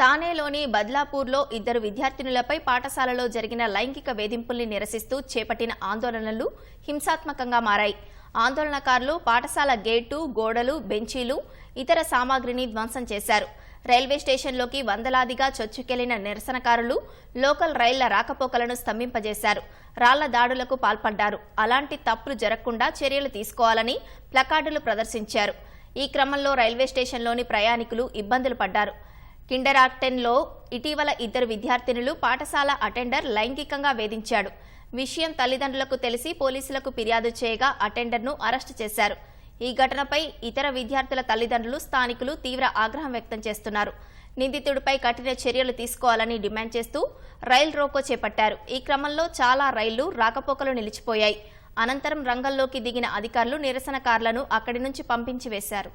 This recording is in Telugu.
తానేలోని బద్లాపూర్లో ఇద్దరు విద్యార్థినులపై పాఠశాలలో జరిగిన లైంగిక వేధింపుల్ని నిరసిస్తూ చేపట్టిన ఆందోళనలు హింసాత్మకంగా మారాయి. ఆందోళనకారులు పాఠశాల గేటు గోడలు బెంచీలు ఇతర సామాగ్రిని ధ్వంసం చేశారు. రైల్వే స్టేషన్లోకి వందలాదిగా చొచ్చుకెళ్ళిన నిరసనకారులు లోకల్ రైళ్ళ రాకపోకలను స్తంభింపజేశారు. రాళ్ళ దాడులకు పాల్పడ్డారు. అలాంటి తప్పులు జరగకుండా చర్యలు తీసుకోవాలని ప్లకార్డులు ప్రదర్శించారు. ఈ క్రమంలో రైల్వే స్టేషన్లోని ప్రయాణికులు ఇబ్బందులు పడ్డారు. కిండరాక్టెన్లో ఇటీవల ఇద్దరు విద్యార్థినులు పాఠశాల అటెండర్ లైంగికంగా వేధించాడు. విషయం తల్లిదండ్రులకు తెలిసి పోలీసులకు ఫిర్యాదు చేయగా అటెండర్ను అరెస్టు చేశారు. ఈ ఘటనపై ఇతర విద్యార్థుల తల్లిదండ్రులు స్థానికులు తీవ్ర ఆగ్రహం వ్యక్తం చేస్తున్నారు. నిందితుడిపై కఠిన చర్యలు తీసుకోవాలని డిమాండ్ చేస్తూ రైల్ రోకో చేపట్టారు. ఈ క్రమంలో చాలా రైళ్ళు రాకపోకలు నిలిచిపోయాయి. అనంతరం రంగంలోకి దిగిన అధికారులు నిరసనకారులను అక్కడి నుంచి పంపించి వేశారు.